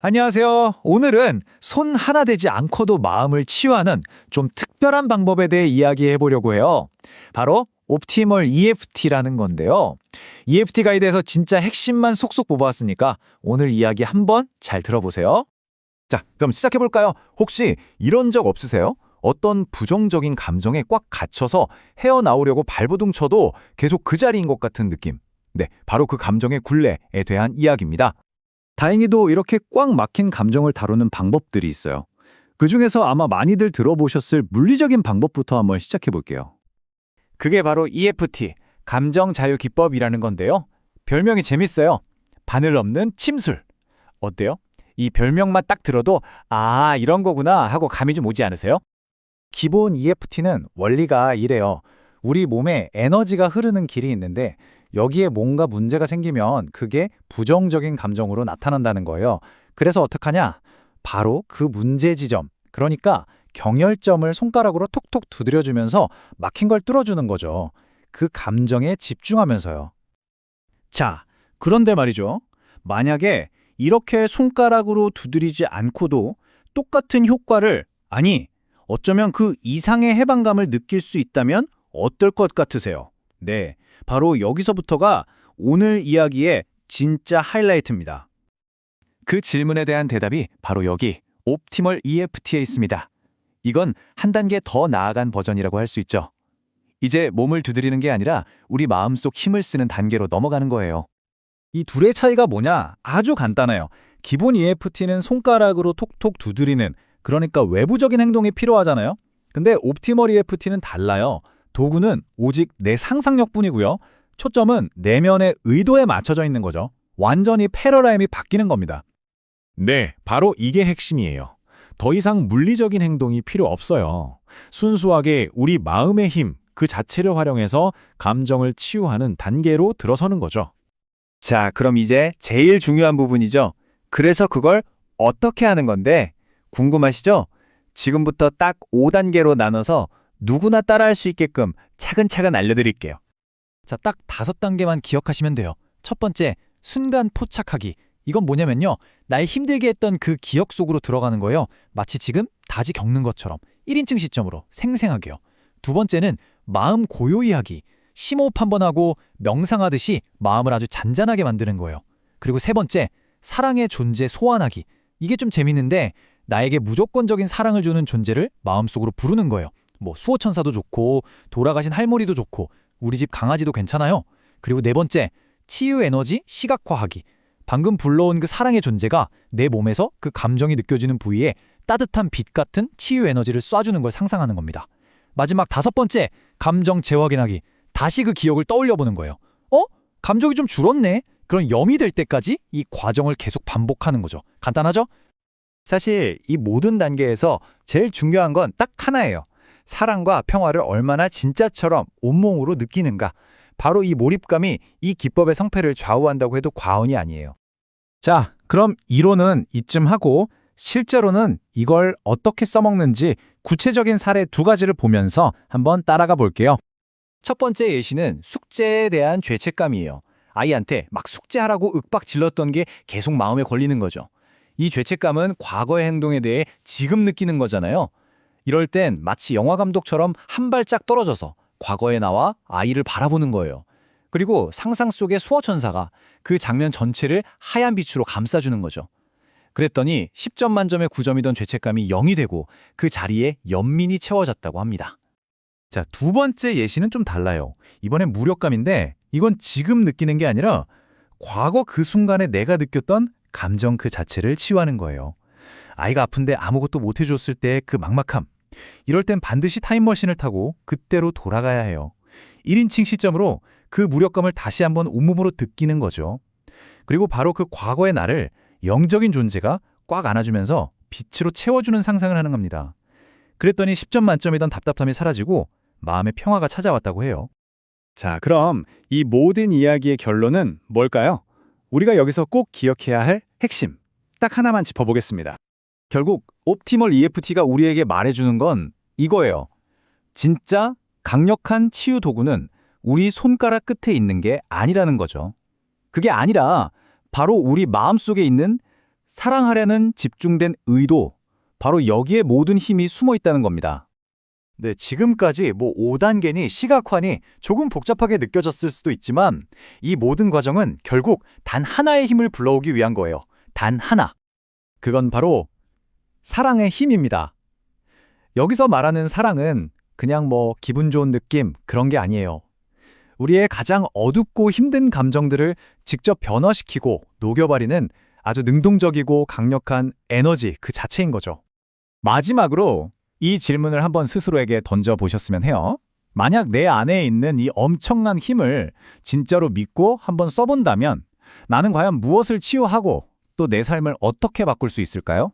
안녕하세요. 오늘은 손 하나 대지 않고도 마음을 치유하는 좀 특별한 방법에 대해 이야기해 보려고 해요. 바로 옵티멀 EFT라는 건데요. EFT 가이드에서 진짜 핵심만 속속 뽑아왔으니까 오늘 이야기 한번 잘 들어보세요. 자, 그럼 시작해 볼까요? 혹시 이런 적 없으세요? 어떤 부정적인 감정에 꽉 갇혀서 헤어나오려고 발버둥 쳐도 계속 그 자리인 것 같은 느낌. 네, 바로 그 감정의 굴레에 대한 이야기입니다. 다행히도 이렇게 꽉 막힌 감정을 다루는 방법들이 있어요. 그 중에서 아마 많이들 들어보셨을 물리적인 방법부터 한번 시작해 볼게요. 그게 바로 EFT, 감정 자유 기법이라는 건데요. 별명이 재밌어요. 바늘 없는 침술. 어때요? 이 별명만 딱 들어도 아, 이런 거구나 하고 감이 좀 오지 않으세요? 기본 EFT는 원리가 이래요. 우리 몸에 에너지가 흐르는 길이 있는데 여기에 뭔가 문제가 생기면 그게 부정적인 감정으로 나타난다는 거예요. 그래서 어떡하냐? 바로 그 문제 지점, 그러니까 경혈점을 손가락으로 톡톡 두드려주면서 막힌 걸 뚫어주는 거죠. 그 감정에 집중하면서요. 자, 그런데 말이죠. 만약에 이렇게 손가락으로 두드리지 않고도 똑같은 효과를, 아니, 어쩌면 그 이상의 해방감을 느낄 수 있다면 어떨 것 같으세요? 네, 바로 여기서부터가 오늘 이야기의 진짜 하이라이트입니다. 그 질문에 대한 대답이 바로 여기 옵티멀 EFT에 있습니다. 이건 한 단계 더 나아간 버전이라고 할 수 있죠. 이제 몸을 두드리는 게 아니라 우리 마음속 힘을 쓰는 단계로 넘어가는 거예요. 이 둘의 차이가 뭐냐? 아주 간단해요. 기본 EFT는 손가락으로 톡톡 두드리는, 그러니까 외부적인 행동이 필요하잖아요. 근데 옵티멀 EFT는 달라요. 도구는 오직 내 상상력뿐이고요. 초점은 내면의 의도에 맞춰져 있는 거죠. 완전히 패러라임이 바뀌는 겁니다. 네, 바로 이게 핵심이에요. 더 이상 물리적인 행동이 필요 없어요. 순수하게 우리 마음의 힘 그 자체를 활용해서 감정을 치유하는 단계로 들어서는 거죠. 자, 그럼 이제 제일 중요한 부분이죠. 그래서 그걸 어떻게 하는 건데 궁금하시죠? 지금부터 딱 5단계로 나눠서 누구나 따라할 수 있게끔 차근차근 알려드릴게요. 자, 딱 다섯 단계만 기억하시면 돼요. 첫 번째, 순간 포착하기. 이건 뭐냐면요. 날 힘들게 했던 그 기억 속으로 들어가는 거예요. 마치 지금 다지 겪는 것처럼 1인칭 시점으로 생생하게요. 두 번째는 마음 고요히 하기. 심호흡 한번 하고 명상하듯이 마음을 아주 잔잔하게 만드는 거예요. 그리고 세 번째, 사랑의 존재 소환하기. 이게 좀 재밌는데 나에게 무조건적인 사랑을 주는 존재를 마음속으로 부르는 거예요. 뭐 수호천사도 좋고 돌아가신 할머니도 좋고 우리 집 강아지도 괜찮아요. 그리고 네 번째, 치유 에너지 시각화하기. 방금 불러온 그 사랑의 존재가 내 몸에서 그 감정이 느껴지는 부위에 따뜻한 빛 같은 치유 에너지를 쏴주는 걸 상상하는 겁니다. 마지막 다섯 번째, 감정 재확인하기. 다시 그 기억을 떠올려 보는 거예요. 어? 감정이 좀 줄었네? 그런 염이 될 때까지 이 과정을 계속 반복하는 거죠. 간단하죠? 사실 이 모든 단계에서 제일 중요한 건 딱 하나예요. 사랑과 평화를 얼마나 진짜처럼 온몸으로 느끼는가. 바로 이 몰입감이 이 기법의 성패를 좌우한다고 해도 과언이 아니에요. 자, 그럼 이론은 이쯤 하고 실제로는 이걸 어떻게 써먹는지 구체적인 사례 두 가지를 보면서 한번 따라가 볼게요. 첫 번째 예시는 숙제에 대한 죄책감이에요. 아이한테 막 숙제하라고 윽박 질렀던 게 계속 마음에 걸리는 거죠. 이 죄책감은 과거의 행동에 대해 지금 느끼는 거잖아요. 이럴 땐 마치 영화 감독처럼 한 발짝 떨어져서 과거에 나와 아이를 바라보는 거예요. 그리고 상상 속의 수호천사가 그 장면 전체를 하얀 빛으로 감싸주는 거죠. 그랬더니 10점 만점에 9점이던 죄책감이 0이 되고 그 자리에 연민이 채워졌다고 합니다. 자, 두 번째 예시는 좀 달라요. 이번엔 무력감인데 이건 지금 느끼는 게 아니라 과거 그 순간에 내가 느꼈던 감정 그 자체를 치유하는 거예요. 아이가 아픈데 아무것도 못 해줬을 때 그 막막함. 이럴 땐 반드시 타임머신을 타고 그때로 돌아가야 해요. 1인칭 시점으로 그 무력감을 다시 한번 온몸으로 느끼는 거죠. 그리고 바로 그 과거의 나를 영적인 존재가 꽉 안아주면서 빛으로 채워주는 상상을 하는 겁니다. 그랬더니 10점 만점이던 답답함이 사라지고 마음의 평화가 찾아왔다고 해요. 자, 그럼 이 모든 이야기의 결론은 뭘까요? 우리가 여기서 꼭 기억해야 할 핵심, 딱 하나만 짚어보겠습니다. 결국 옵티멀 EFT가 우리에게 말해주는 건 이거예요. 진짜 강력한 치유 도구는 우리 손가락 끝에 있는 게 아니라는 거죠. 그게 아니라 바로 우리 마음속에 있는 사랑하려는 집중된 의도, 바로 여기에 모든 힘이 숨어 있다는 겁니다. 네, 지금까지 뭐 5단계니 시각화니 조금 복잡하게 느껴졌을 수도 있지만 이 모든 과정은 결국 단 하나의 힘을 불러오기 위한 거예요. 단 하나. 그건 바로 사랑의 힘입니다. 여기서 말하는 사랑은 그냥 뭐 기분 좋은 느낌 그런 게 아니에요. 우리의 가장 어둡고 힘든 감정들을 직접 변화시키고 녹여버리는 아주 능동적이고 강력한 에너지 그 자체인 거죠. 마지막으로 이 질문을 한번 스스로에게 던져보셨으면 해요. 만약 내 안에 있는 이 엄청난 힘을 진짜로 믿고 한번 써본다면 나는 과연 무엇을 치유하고 또 내 삶을 어떻게 바꿀 수 있을까요?